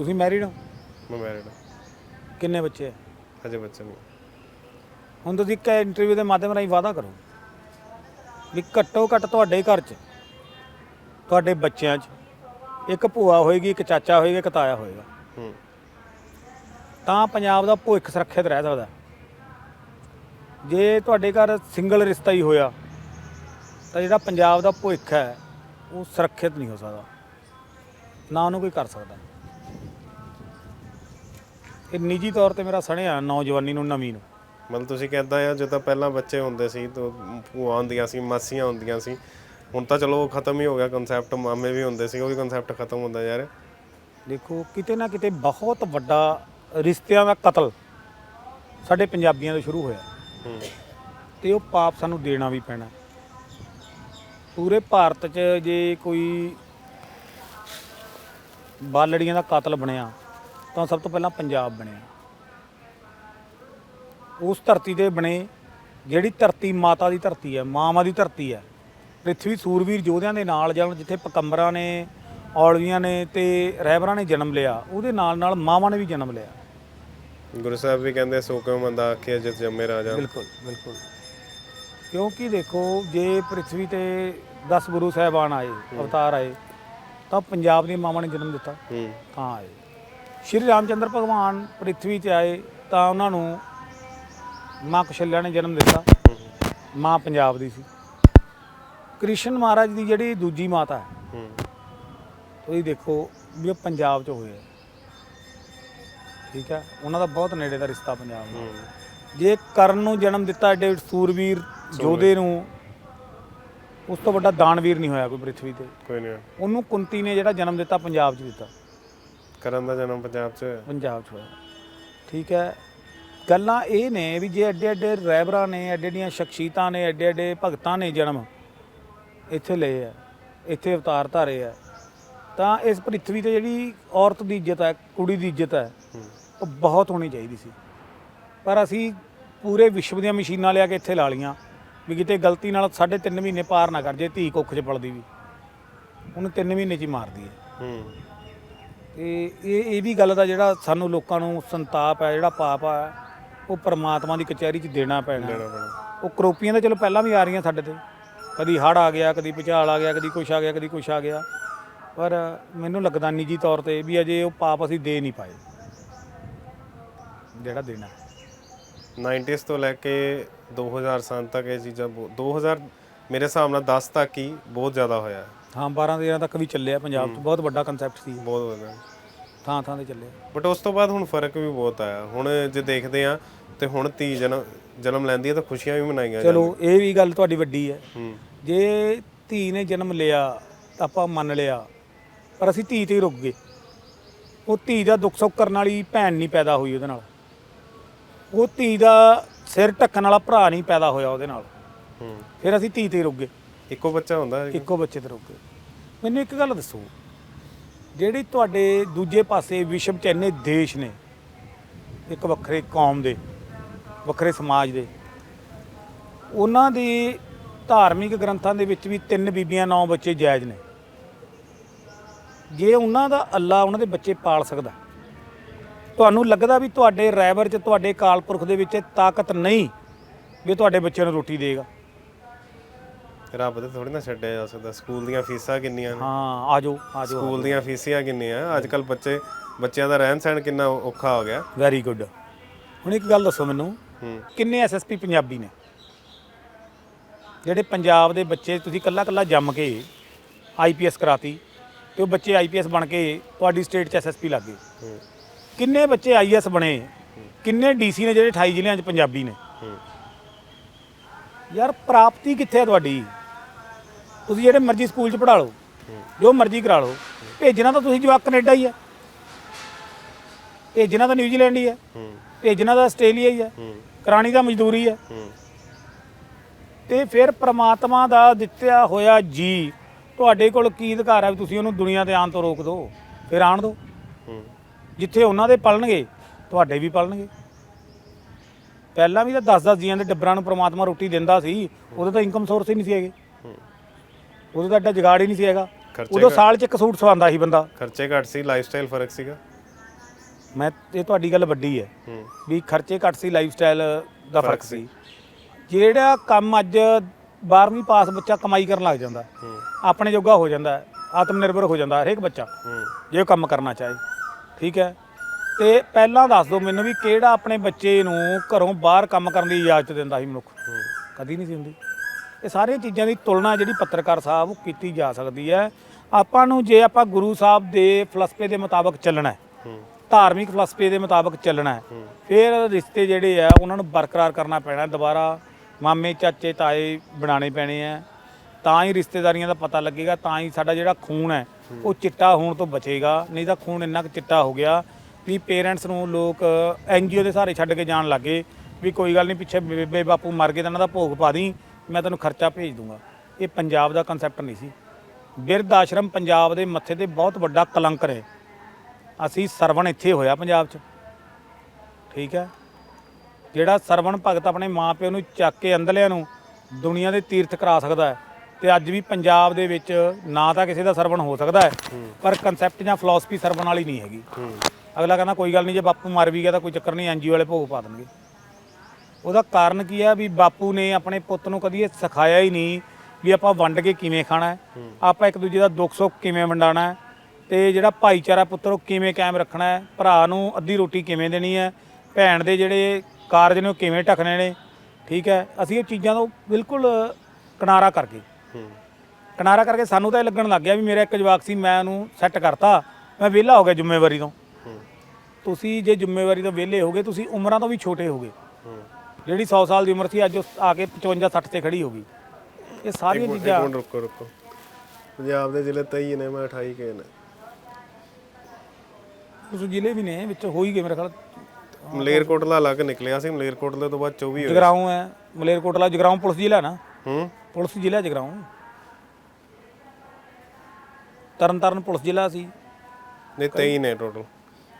ਤੁਸੀਂ ਮੈਰਿਡ ਹੋ? ਮੈਂ ਮੈਰਿਡ ਕਿੰਨੇ ਬੱਚੇ ਹੈ ਹਜੇ ਬੱਚਾ ਨਹੀਂ। ਹੁਣ ਤੁਸੀਂ ਇੱਕ ਇੰਟਰਵਿਊ ਦੇ ਮਾਧਿਅਮ ਰਾਹੀਂ ਵਾਅਦਾ ਕਰੋ ਵੀ ਘੱਟੋ ਘੱਟ ਤੁਹਾਡੇ ਘਰ 'ਚ ਤੁਹਾਡੇ ਬੱਚਿਆਂ 'ਚ ਇੱਕ ਭੂਆ ਹੋਏਗੀ ਇੱਕ ਚਾਚਾ ਹੋਏਗਾ ਇੱਕ ਤਾਇਆ ਹੋਏਗਾ। ਹੂੰ। ਤਾਂ ਪੰਜਾਬ ਦਾ ਭਵਿੱਖ ਸੁਰੱਖਿਅਤ ਰਹਿ ਸਕਦਾ। ਜੇ ਤੁਹਾਡੇ ਘਰ ਸਿੰਗਲ ਰਿਸ਼ਤਾ ਹੀ ਹੋਇਆ ਤਾਂ ਜਿਹੜਾ ਪੰਜਾਬ ਦਾ ਭਵਿੱਖ ਹੈ ਉਹ ਸੁਰੱਖਿਅਤ ਨਹੀਂ ਹੋ ਸਕਦਾ। ਨਾ ਉਹਨੂੰ ਕੋਈ ਕਰ ਸਕਦਾ। ਇਹ ਨਿੱਜੀ ਤੌਰ ਤੇ ਮੇਰਾ ਸਣਿਆ ਨੌਜਵਾਨੀ ਨੂੰ ਨਵੀਂ ਨੂੰ। ਮਤਲਬ ਤੁਸੀਂ ਕਹਿੰਦਾ ਆ ਜਦੋਂ ਪਹਿਲਾਂ ਬੱਚੇ ਹੁੰਦੇ ਸੀ ਤਾਂ ਭੂਆ ਹੁੰਦੀਆਂ ਸੀ ਮਾਸੀਆਂ ਹੁੰਦੀਆਂ ਸੀ ਹੁਣ ਤਾਂ ਚਲੋ ਉਹ ਖਤਮ ਹੀ ਹੋ ਗਿਆ ਕਨਸੈਪਟ ਮਾਮੇ ਵੀ ਹੁੰਦੇ ਸੀ ਉਹ ਵੀ ਕਨਸੈਪਟ ਖਤਮ ਹੁੰਦਾ ਰਿਹਾ। ਦੇਖੋ ਕਿਤੇ ਨਾ ਕਿਤੇ ਬਹੁਤ ਵੱਡਾ ਰਿਸ਼ਤਿਆਂ ਦਾ ਕਤਲ ਸਾਡੇ ਪੰਜਾਬੀਆਂ ਤੋਂ ਸ਼ੁਰੂ ਹੋਇਆ। ਤੇ ਉਹ ਪਾਪ ਸਾਨੂੰ ਦੇਣਾ ਵੀ ਪੈਣਾ। ਪੂਰੇ ਭਾਰਤ 'ਚ ਜੇ ਕੋਈ ਬਾਲੜੀਆਂ ਦਾ ਕਾਤਲ ਬਣਿਆ ਤਾਂ ਸਭ ਤੋਂ ਪਹਿਲਾਂ ਪੰਜਾਬ ਬਣਿਆ ਉਸ ਧਰਤੀ ਤੇ ਬਣੇ ਜਿਹੜੀ ਧਰਤੀ ਮਾਤਾ ਦੀ ਧਰਤੀ ਹੈ ਮਾਵਾਂ ਦੀ ਧਰਤੀ ਹੈ। ਪ੍ਰਿਥਵੀ ਸੂਰਵੀਰ ਯੋਧਿਆਂ ਦੇ ਨਾਲ ਜਾਂ ਜਿੱਥੇ ਪਕੰਬਰਾਂ ਨੇ ਔਲਵੀਆਂ ਨੇ ਤੇ ਰਹਿਬਰਾਂ ਨੇ ਜਨਮ ਲਿਆ ਉਹਦੇ ਨਾਲ ਨਾਲ ਮਾਵਾਂ ਨੇ ਵੀ ਜਨਮ ਲਿਆ। ਗੁਰੂ ਸਾਹਿਬ ਵੀ ਕਹਿੰਦੇ ਸੋ ਕਿਉ ਮੰਦਾ ਆਖਿਆ ਜਿਤ ਜੰਮੇ ਰਾਜਾ? ਬਿਲਕੁਲ ਬਿਲਕੁਲ। ਕਿਉਂਕਿ ਦੇਖੋ ਜੇ ਪ੍ਰਿਥਵੀ ਤੇ 10 ਗੁਰੂ ਸਾਹਿਬਾਨ ਆਏ ਅਵਤਾਰ ਆਏ ਤਾਂ ਪੰਜਾਬ ਦੀਆਂ ਮਾਵਾਂ ਨੇ ਜਨਮ ਦਿੱਤਾ। ਹੂੰ। ਤਾਂ ਆਏ। ਸ਼੍ਰੀ ਰਾਮਚੰਦਰ ਭਗਵਾਨ ਪ੍ਰਿਥਵੀ ਤੇ ਆਏ ਤਾਂ ਉਹਨਾਂ ਨੂੰ ਮਾਂ ਕੁਸ਼ਲਿਆ ਨੇ ਜਨਮ ਦਿੱਤਾ। ਮਾਂ ਪੰਜਾਬ ਦੀ ਸੀ। ਕ੍ਰਿਸ਼ਨ ਮਹਾਰਾਜ ਦੀ ਜਿਹੜੀ ਦੂਜੀ ਮਾਤਾ ਹੈ ਤੁਸੀਂ ਦੇਖੋ ਵੀ ਉਹ ਪੰਜਾਬ 'ਚ ਹੋਏ ਆ। ਠੀਕ ਹੈ ਉਹਨਾਂ ਦਾ ਬਹੁਤ ਨੇੜੇ ਦਾ ਰਿਸ਼ਤਾ ਪੰਜਾਬ ਨਾਲ ਜੇ ਕਰਨ ਨੂੰ ਜਨਮ ਦਿੱਤਾ ਐਡੇ ਸੂਰਵੀਰ ਯੋਧੇ ਨੂੰ ਉਸ ਤੋਂ ਵੱਡਾ ਦਾਨਵੀਰ ਨਹੀਂ ਹੋਇਆ ਕੋਈ ਪ੍ਰਿਥਵੀ ਤੇ। ਕੋਈ ਨਹੀਂ ਉਹਨੂੰ ਕੁੰਤੀ ਨੇ ਜਿਹੜਾ ਜਨਮ ਦਿੱਤਾ ਪੰਜਾਬ 'ਚ ਦਿੱਤਾ। ਕਰਨ ਦਾ ਜਨਮ ਪੰਜਾਬ 'ਚ ਹੋਇਆ। ਪੰਜਾਬ 'ਚ ਹੋਇਆ। ਠੀਕ ਹੈ। ਗੱਲਾਂ ਇਹ ਨੇ ਵੀ ਜੇ ਐਡੇ ਐਡੇ ਰਹਿਬਰਾਂ ਨੇ ਐਡੇ ਐਡੀਆਂ ਸ਼ਖਸੀਅਤਾਂ ਨੇ ਐਡੇ ਐਡੇ ਭਗਤਾਂ ਨੇ ਜਨਮ ਇੱਥੇ ਲਏ ਆ ਇੱਥੇ ਅਵਤਾਰ ਧਾਰੇ ਆ ਤਾਂ ਇਸ ਪ੍ਰਿਥਵੀ ਤੇ ਜਿਹੜੀ ਔਰਤ ਦੀ ਇੱਜ਼ਤ ਹੈ ਕੁੜੀ ਦੀ ਇੱਜ਼ਤ ਹੈ ਉਹ ਬਹੁਤ ਹੋਣੀ ਚਾਹੀਦੀ ਸੀ। ਪਰ ਅਸੀਂ ਪੂਰੇ ਵਿਸ਼ਵ ਦੀਆਂ ਮਸ਼ੀਨਾਂ ਲਿਆ ਕੇ ਇੱਥੇ ਲਾ ਲੀਆਂ ਵੀ ਕਿਤੇ ਗਲਤੀ ਨਾਲ ਸਾਢੇ ਤਿੰਨ ਮਹੀਨੇ ਪਾਰ ਨਾ ਕਰ ਜੇ ਧੀ ਕੁੱਖ 'ਚ ਪਲਦੀ ਵੀ। ਉਹਨੂੰ ਤਿੰਨ ਮਹੀਨੇ 'ਚ ਹੀ ਮਾਰਦੀ ਹੈ ਹੂੰ। ਤੇ ਇਹ ਇਹ ਵੀ ਗੱਲ ਦਾ ਜਿਹੜਾ ਸਾਨੂੰ ਲੋਕਾਂ ਨੂੰ ਸੰਤਾਪ ਹੈ ਜਿਹੜਾ ਪਾਪ ਹੈ ਉਹ ਪਰਮਾਤਮਾ ਦੀ ਕਚਹਿਰੀ 'ਚ ਦੇਣਾ ਪੈਣਾ। ਦੇਣਾ ਪੈਣਾ। ਉਹ ਕਰੋਪੀਆਂ ਤਾਂ ਚਲੋ ਪਹਿਲਾਂ ਵੀ ਆ ਰਹੀਆਂ ਸਾਡੇ ਤੇ। ਕਦੀ ਹੜ ਆ ਗਿਆ ਕਦੀ ਭੁਚਾਲ ਆ ਗਿਆ ਕਦੀ ਕੁਛ ਆ ਗਿਆ ਕਦੀ ਕੁਛ ਆ ਗਿਆ। ਪਰ ਮੈਨੂੰ ਲੱਗਦਾ ਨਿੱਜੀ ਤੌਰ ਤੇ ਵੀ ਅਜੇ ਉਹ ਪਾਪ ਅਸੀਂ ਦੇ ਨਹੀਂ ਪਾਏ। ਜਿਹੜਾ ਦੇਣਾ। 90s ਤੋਂ ਲੈ ਕੇ 2000 ਸਾਲ ਤੱਕ ਇਹ ਚੀਜ਼ਾਂ ਬਹੁਤ- 2000 ਮੇਰੇ ਹਿਸਾਬ ਨਾਲ 10 ਤੱਕ ਹੀ ਬਹੁਤ ਜ਼ਿਆਦਾ ਹੋਇਆ। ਹਾਂ 12 13 ਤੱਕ ਵੀ ਚੱਲਿਆ ਪੰਜਾਬ 'ਚ। ਬਹੁਤ ਵੱਡਾ ਕਨਸੈਪਟ ਸੀ। ਬਹੁਤ ਵਧੀਆ ਥਾਂ ਥਾਂ ਤੇ ਚੱਲਿਆ। ਬਟ ਉਸ ਤੋਂ ਬਾਅਦ ਹੁਣ ਫ਼ਰਕ ਵੀ ਬਹੁਤ ਆਇਆ। ਹੁਣ ਜੇ ਦੇਖਦੇ ਆ ਤੇ ਹੁਣ ਧੀ ਜਨਮ ਜਨਮ ਲੈਂਦੀ ਹੈ ਤਾਂ ਖੁਸ਼ੀਆਂ ਵੀ ਮਨਾਈਆਂ ਚਲੋ ਇਹ ਵੀ ਗੱਲ ਤੁਹਾਡੀ ਵੱਡੀ ਹੈ। ਹੂੰ। ਜੇ ਧੀ ਨੇ ਜਨਮ ਲਿਆ ਤਾਂ ਆਪਾਂ ਮੰਨ ਲਿਆ। ਪਰ ਅਸੀਂ ਧੀ ਤੇ ਹੀ ਰੁਕ ਗਏ। ਉਹ ਧੀ ਦਾ ਦੁੱਖ ਸੁੱਖ ਕਰਨ ਵਾਲੀ ਭੈਣ ਨਹੀਂ ਪੈਦਾ ਹੋਈ ਉਹਦੇ ਨਾਲ। ਉਹ ਧੀ ਦਾ ਸਿਰ ਢੱਕਣ ਵਾਲਾ ਭਰਾ ਨਹੀਂ ਪੈਦਾ ਹੋਇਆ ਉਹਦੇ ਨਾਲ। ਹੂੰ। ਫਿਰ ਅਸੀਂ ਧੀ ਤੇ ਹੀ ਰੁਕ ਗਏ। ਇੱਕੋ ਬੱਚਾ ਹੁੰਦਾ ਹੈ ਇੱਕੋ ਬੱਚੇ ਤੇ ਰੁਕ ਮੈਨੂੰ ਇੱਕ ਗੱਲ ਦੱਸੋ। ਜਿਹੜੀ ਤੁਹਾਡੇ ਦੂਜੇ ਪਾਸੇ ਵਿਸ਼ਵ 'ਚ ਇੰਨੇ ਦੇਸ਼ ਨੇ, ਇੱਕ ਵੱਖਰੇ ਕੌਮ ਦੇ, ਵੱਖਰੇ ਸਮਾਜ ਦੇ, ਉਹਨਾਂ ਦੇ ਧਾਰਮਿਕ ਗ੍ਰੰਥਾਂ ਦੇ ਵਿੱਚ ਵੀ ਤਿੰਨ ਬੀਬੀਆਂ, ਨੌ ਬੱਚੇ ਜਾਇਜ਼ ਨੇ। ਜੇ ਉਹਨਾਂ ਦਾ ਅੱਲਾ ਉਹਨਾਂ ਦੇ ਬੱਚੇ ਪਾਲ ਸਕਦਾ, ਤੁਹਾਨੂੰ ਲੱਗਦਾ ਵੀ ਤੁਹਾਡੇ ਰੈਵਰ 'ਚ, ਤੁਹਾਡੇ ਕਾਲਪੁਰਖ ਦੇ ਵਿੱਚ ਤਾਕਤ ਨਹੀਂ ਵੀ ਤੁਹਾਡੇ ਬੱਚਿਆਂ ਨੂੰ ਰੋਟੀ ਦੇਗਾ? ਰੱਬ ਤੇ ਥੋੜੀ ਨਾ ਛੱਡਿਆ ਜਾ ਸਕਦਾ। ਸਕੂਲ ਦੀਆਂ ਫੀਸਾਂ ਕਿੰਨੀਆਂ ਨੇ? ਹਾਂ ਆਜੋ ਆਜੋ ਸਕੂਲ ਦੀਆਂ ਫੀਸੀਆਂ ਕਿੰਨੀਆਂ? ਅੱਜ ਕੱਲ ਬੱਚੇ ਬੱਚਿਆਂ ਦਾ ਰਹਿਣ ਸਹਿਣ ਕਿੰਨਾ ਔਖਾ ਹੋ ਗਿਆ। ਵੈਰੀ ਗੁੱਡ ਹੁਣ ਇੱਕ ਗੱਲ ਦੱਸੋ ਮੈਨੂੰ ਕਿੰਨੇ ਐਸਐਸਪੀ ਪੰਜਾਬੀ ਨੇ? ਜਿਹੜੇ ਪੰਜਾਬ ਦੇ ਬੱਚੇ ਤੁਸੀਂ ਕੱਲਾ ਕੱਲਾ ਜੰਮ ਕੇ ਆਈਪੀਐਸ ਕਰਾਤੀ ਤੇ ਉਹ ਬੱਚੇ ਆਈਪੀਐਸ ਬਣ ਕੇ ਤੁਹਾਡੀ ਸਟੇਟ 'ਚ ਐਸਐਸਪੀ ਲੱਗ ਗਏ। ਕਿੰਨੇ ਬੱਚੇ ਆਈਐਸ ਬਣੇ? ਕਿੰਨੇ ਡੀਸੀ ਨੇ ਜਿਹੜੇ 28 ਜ਼ਿਲ੍ਹਿਆਂ 'ਚ ਪੰਜਾਬੀ ਨੇ? ਯਾਰ ਪ੍ਰਾਪਤੀ ਕਿੱਥੇ ਹੈ ਤੁਹਾਡੀ? ਤੁਸੀਂ ਜਿਹੜੇ ਮਰਜ਼ੀ ਸਕੂਲ 'ਚ ਪੜ੍ਹਾ ਲਓ, ਜੋ ਮਰਜ਼ੀ ਕਰਾ ਲਓ, ਭੇਜਣਾ ਤਾਂ ਤੁਸੀਂ ਜਵਾਕ ਕੈਨੇਡਾ ਹੀ ਹੈ ਭੇਜਣਾ ਤਾਂ ਨਿਊਜ਼ੀਲੈਂਡ ਹੀ ਹੈ ਭੇਜਣਾ ਤਾਂ ਆਸਟ੍ਰੇਲੀਆ ਹੀ ਹੈ ਕਰਾਣੀ ਤਾਂ ਮਜ਼ਦੂਰੀ ਹੈ ਤੇ ਫਿਰ ਪ੍ਰਮਾਤਮਾ ਦਾ ਦਿੱਤਿਆ ਹੋਇਆ ਜੀ, ਤੁਹਾਡੇ ਕੋਲ ਕੀ ਅਧਿਕਾਰ ਹੈ ਤੁਸੀਂ ਉਹਨੂੰ ਦੁਨੀਆ ਤੇ ਆਉਣ ਤੋਂ ਰੋਕ ਦਿਓ, ਫਿਰ ਆਣ ਦਿਓ। ਜਿੱਥੇ ਉਹਨਾਂ ਦੇ ਪਲਣਗੇ, ਤੁਹਾਡੇ ਵੀ ਪਲਣਗੇ। ਪਹਿਲਾਂ ਵੀ ਤਾਂ 10-10 ਜੀਆਂ ਦੇ ਡੱਬਰਾਂ ਨੂੰ ਪ੍ਰਮਾਤਮਾ ਰੋਟੀ ਦਿੰਦਾ ਸੀ, ਉਹਦੇ ਤਾਂ ਇਨਕਮ ਸੋਰਸ ਹੀ ਨਹੀਂ ਸੀ ਹੈਗੇ। ਉਦੋਂ ਤਾਂ ਐਡਾ ਜੁਗਾੜ ਹੀ ਨਹੀਂ ਸੀ ਹੈਗਾ। ਖਰਚੇ ਉਦੋਂ ਘੱਟ- ਸਾਲ 'ਚ ਇੱਕ ਸੂਟ ਸਵਾਉਂਦਾ ਸੀ ਬੰਦਾ। ਖਰਚੇ ਘੱਟ ਸੀ ਲਾਈਫ ਸਟਾਈਲ ਫ਼ਰਕ ਸੀਗਾ। ਮੈਂ ਇਹ ਤੁਹਾਡੀ ਗੱਲ ਵੱਡੀ ਹੈ। ਹੂੰ। ਵੀ ਖਰਚੇ ਘੱਟ ਸੀ ਲਾਈਫ ਸਟਾਈਲ ਦਾ ਫ਼ਰਕ ਸੀ। ਜਿਹੜਾ ਕੰਮ ਅੱਜ 12ਵੀਂ ਪਾਸ ਬੱਚਾ ਕਮਾਈ ਕਰਨ ਲੱਗ ਜਾਂਦਾ ਹੂੰ। ਆਪਣੇ ਜੋਗਾ ਹੋ ਜਾਂਦਾ ਆਤਮ ਨਿਰਭਰ ਹੋ ਜਾਂਦਾ ਹਰੇਕ ਬੱਚਾ ਹੂੰ। ਜੇ ਉਹ ਕੰਮ ਕਰਨਾ ਚਾਹੇ। ਠੀਕ ਹੈ? ਤੇ ਪਹਿਲਾਂ ਦੱਸ ਦਿਓ ਮੈਨੂੰ ਵੀ ਕਿਹੜਾ ਆਪਣੇ ਬੱਚੇ ਨੂੰ ਘਰੋਂ ਬਾਹਰ ਕੰਮ ਕਰਨ ਦੀ ਇਜਾਜ਼ਤ ਦਿੰਦਾ ਸੀ ਮਨੁੱਖ? ਕਦੀ ਨਹੀਂ ਸੀ ਹੁੰਦੀ। ਇਹ ਸਾਰੀਆਂ ਚੀਜ਼ਾਂ ਦੀ ਤੁਲਨਾ ਜਿਹੜੀ ਪੱਤਰਕਾਰ ਸਾਹਿਬ ਉਹ ਕੀਤੀ ਜਾ ਸਕਦੀ ਹੈ। ਆਪਾਂ ਨੂੰ ਜੇ ਆਪਾਂ ਗੁਰੂ ਸਾਹਿਬ ਦੇ ਫਲਸਫੇ ਦੇ ਮੁਤਾਬਕ ਚੱਲਣਾ ਹੈ ਧਾਰਮਿਕ ਫਲਸਫੇ ਦੇ ਮੁਤਾਬਕ ਚੱਲਣਾ ਹੈ ਫਿਰ ਰਿਸ਼ਤੇ ਜਿਹੜੇ ਆ ਉਹਨਾਂ ਨੂੰ ਬਰਕਰਾਰ ਕਰਨਾ ਪੈਣਾ। ਦੁਬਾਰਾ ਮਾਮੇ ਚਾਚੇ ਤਾਏ ਬਣਾਉਣੇ ਪੈਣੇ ਆ। ਤਾਂ ਹੀ ਰਿਸ਼ਤੇਦਾਰੀਆਂ ਦਾ ਪਤਾ ਲੱਗੇਗਾ ਤਾਂ ਹੀ ਸਾਡਾ ਜਿਹੜਾ ਖੂਨ ਹੈ ਉਹ ਚਿੱਟਾ ਹੋਣ ਤੋਂ ਬਚੇਗਾ। ਨਹੀਂ ਤਾਂ ਖੂਨ ਇੰਨਾ ਕੁ ਚਿੱਟਾ ਹੋ ਗਿਆ ਵੀ ਪੇਰੈਂਟਸ ਨੂੰ ਲੋਕ ਐਨਜੀਓ ਦੇ ਸਹਾਰੇ ਛੱਡ ਕੇ ਜਾਣ ਲੱਗੇ ਵੀ ਕੋਈ ਗੱਲ ਨਹੀਂ ਪਿੱਛੇ ਬੇਬੇ ਬਾਪੂ ਮਰ ਗਏ ਤਾਂ ਇਹਨਾਂ ਦਾ ਭੋਗ ਪਾ ਦੀ ਮੈਂ ਤੈਨੂੰ ਖਰਚਾ ਭੇਜ ਦੂੰਗਾ। ਇਹ ਪੰਜਾਬ ਦਾ ਕਨਸੈਪਟ ਨਹੀਂ ਸੀ। ਬਿਰਧ ਆਸ਼ਰਮ ਪੰਜਾਬ ਦੇ ਮੱਥੇ ਤੇ ਬਹੁਤ ਵੱਡਾ ਕਲੰਕ ਹੈ ਅਸੀਂ ਸਰਵਣ ਇੱਥੇ ਹੋਇਆ ਪੰਜਾਬ 'ਚ। ਠੀਕ ਹੈ? ਜਿਹੜਾ ਸਰਵਣ ਭਗਤ ਆਪਣੇ ਮਾਪਿਓ ਨੂੰ ਚੱਕ ਕੇ ਅੰਦਲਿਆਂ ਨੂੰ ਦੁਨੀਆ ਦੇ ਤੀਰਥ ਕਰਾ ਸਕਦਾ ਹੈ ਤੇ ਅੱਜ ਵੀ ਪੰਜਾਬ ਦੇ ਵਿੱਚ ਨਾ ਤਾਂ ਕਿਸੇ ਦਾ ਸਰਵਣ ਹੋ ਸਕਦਾ ਹੈ ਪਰ ਕਨਸੈਪਟ ਜਾਂ ਫਿਲਾਸਫੀ ਸਰਵਣ ਵਾਲੀ ਨਹੀਂ ਹੈਗੀ। ਅਗਲਾ ਕਹਿੰਦਾ ਕੋਈ ਗੱਲ ਨਹੀਂ ਜੇ ਬਾਪੂ ਮਰ ਵੀ ਗਿਆ ਤਾਂ ਕੋਈ ਚੱਕਰ ਨਹੀਂ ਐਨਜੀਓ ਵਾਲੇ ਭੋਗ ਪਾ ਦੇਣਗੇ। ਉਹਦਾ ਕਾਰਨ ਕੀ ਹੈ ਵੀ ਬਾਪੂ ਨੇ ਆਪਣੇ ਪੁੱਤ ਨੂੰ ਕਦੀ ਇਹ ਸਿਖਾਇਆ ਹੀ ਨਹੀਂ ਵੀ ਆਪਾਂ ਵੰਡ ਕੇ ਕਿਵੇਂ ਖਾਣਾ ਹੈ। ਆਪਾਂ ਇੱਕ ਦੂਜੇ ਦਾ ਦੁੱਖ ਸੁੱਖ ਕਿਵੇਂ ਵੰਡਾਣਾ ਹੈ ਤੇ ਜਿਹੜਾ ਭਾਈਚਾਰਾ ਪੁੱਤਰ ਉਹ ਕਿਵੇਂ ਕਾਇਮ ਰੱਖਣਾ ਹੈ ਭਰਾ ਨੂੰ ਅੱਧੀ ਰੋਟੀ ਕਿਵੇਂ ਦੇਣੀ ਹੈ ਭੈਣ ਦੇ ਜਿਹੜੇ ਕਾਰਜ ਨੇ ਉਹ ਕਿਵੇਂ ਢਕਣੇ ਨੇ ਠੀਕ ਹੈ ਅਸੀਂ ਇਹ ਚੀਜ਼ਾਂ ਤੋਂ ਬਿਲਕੁਲ ਕਿਨਾਰਾ ਕਰ ਗਏ ਹੂੰ। ਕਿਨਾਰਾ ਕਰਕੇ ਸਾਨੂੰ ਤਾਂ ਇਹ ਲੱਗਣ ਲੱਗ ਗਿਆ ਵੀ ਮੇਰਾ ਇੱਕ ਜਵਾਕ ਸੀ ਮੈਂ ਉਹਨੂੰ ਸੈੱਟ ਕਰਤਾ ਮੈਂ ਵਿਹਲਾ ਹੋ ਗਿਆ ਜ਼ਿੰਮੇਵਾਰੀ ਤੋਂ। ਹੂੰ। ਤੁਸੀਂ ਜੇ ਜ਼ਿੰਮੇਵਾਰੀ ਤੋਂ ਵਿਹਲੇ ਹੋਗੇ ਤੁਸੀਂ ਉਮਰਾਂ ਤੋਂ ਵੀ ਛੋਟੇ ਹੋਗੇ। ਹੂੰ। ਜਿਹੜੀ 100 ਸਾਲ ਦੀ ਉਮਰ ਸੀ ਅੱਜ ਉਹ ਆ ਕੇ 55 60 ਤੇ ਖੜੀ ਹੋ ਗਈ। ਇਹ ਸਾਰੀਆਂ ਚੀਜ਼ਾਂ ਮਿੰਟ ਰੁਕੋ ਰੁਕੋ। ਪੰਜਾਬ ਦੇ ਜ਼ਿਲ੍ਹੇ 23 ਨੇ ਮੈਂ 28 ਕੇ ਨੇ। ਉਸ ਜ਼ਿਲ੍ਹੇ ਵੀ ਨੇ ਵਿੱਚ ਹੋ ਹੀ ਗਏ ਮੇਰੇ ਖਿਆਲ। ਮਲੇਰਕੋਟਲਾ ਅਲੱਗ ਨਿਕਲਿਆ ਸੀ ਮਲੇਰਕੋਟਲੇ ਤੋਂ ਬਾਅਦ 24 ਹੋਏ। ਜਗਰਾਉਂ ਹੈ ਮਲੇਰਕੋਟਲਾ ਜਗਰਾਉਂ ਪੁਲਿਸ ਜ਼ਿਲ੍ਹਾ ਨਾ? ਹੂੰ। ਪੁਲਿਸ ਜ਼ਿਲ੍ਹਾ ਜਗਰਾਉਂ। ਤਰਨਤਾਰਨ ਪੁਲਿਸ ਜ਼ਿਲ੍ਹਾ ਸੀ। ਨਹੀਂ 23 ਨੇ ਟੋਟਲ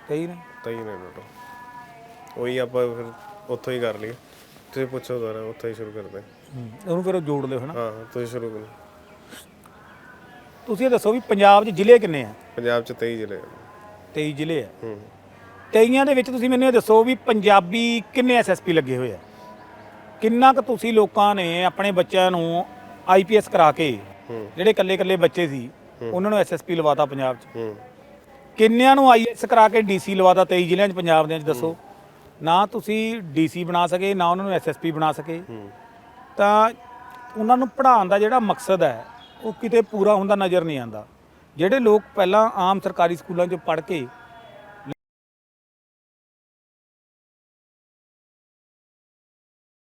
ਕਈ ਨੇ। 23 ਨੇ ਟੋਟਲ ਉਹੀ ਆਪਾਂ ਫਿਰ ਉੱਥੋਂ ਹੀ ਕਰ ਲਈਏ। ਤੁਸੀਂ ਪੁੱਛੋ ਦੁਬਾਰਾ ਉੱਥੋਂ ਹੀ ਸ਼ੁਰੂ ਕਰਦੇ। ਹਾਂ। ਉਹਨੂੰ ਫਿਰ ਉਹ ਜੋੜ ਲਿਓ ਹਨਾ ਹਾਂ ਤੁਸੀਂ ਸ਼ੁਰੂ ਕਰੋ। ਤੁਸੀਂ ਇਹ ਦੱਸੋ ਵੀ ਪੰਜਾਬ 'ਚ ਜ਼ਿਲ੍ਹੇ ਕਿੰਨੇ ਆ? ਪੰਜਾਬ ਚ 23 ਜ਼ਿਲ੍ਹੇ 23 ਜ਼ਿਲ੍ਹੇ ਆ? ਹੂੰ। 23ਾਂ ਦੇ ਵਿੱਚ ਤੁਸੀਂ ਮੈਨੂੰ ਇਹ ਦੱਸੋ ਵੀ ਪੰਜਾਬੀ ਕਿੰਨੇ ਐਸਐਸਪੀ ਲੱਗੇ ਹੋਏ ਆ? ਕਿੰਨਾ ਕੁ ਤੁਸੀਂ ਲੋਕਾਂ ਨੇ ਆਪਣੇ ਬੱਚਿਆਂ ਨੂੰ ਆਈਪੀਐਸ ਕਰਾ ਕੇ ਹੂੰ। ਜਿਹੜੇ ਇਕੱਲੇ ਇਕੱਲੇ ਬੱਚੇ ਸੀ ਉਹਨਾਂ ਨੂੰ ਐਸਐਸਪੀ ਲਵਾਤਾ ਪੰਜਾਬ 'ਚ? ਹੂੰ। ਕਿੰਨਿਆਂ ਨੂੰ ਆਈਐਸ ਕਰਾ ਕੇ ਡੀਸੀ ਲਵਾਤਾ 23 ਜ਼ਿਲ੍ਹਿਆਂ 'ਚ ਪੰਜਾਬ ਦੇ ਵਿੱਚ ਦੱਸੋ? ਨਾ ਤੁਸੀਂ ਡੀਸੀ ਬਣਾ ਸਕੇ ਨਾ ਉਹਨਾਂ ਨੂੰ ਐਸਐਸਪੀ ਬਣਾ ਸਕੇ। ਤਾਂ ਉਹਨਾਂ ਨੂੰ ਪੜ੍ਹਾਉਣ ਦਾ ਜਿਹੜਾ ਮਕਸਦ ਹੈ ਉਹ ਕਿਤੇ ਪੂਰਾ ਹੁੰਦਾ ਨਜ਼ਰ ਨਹੀਂ ਆਉਂਦਾ। ਜਿਹੜੇ ਲੋਕ ਪਹਿਲਾਂ ਆਮ ਸਰਕਾਰੀ ਸਕੂਲਾਂ 'ਚ ਪੜ੍ਹ ਕੇ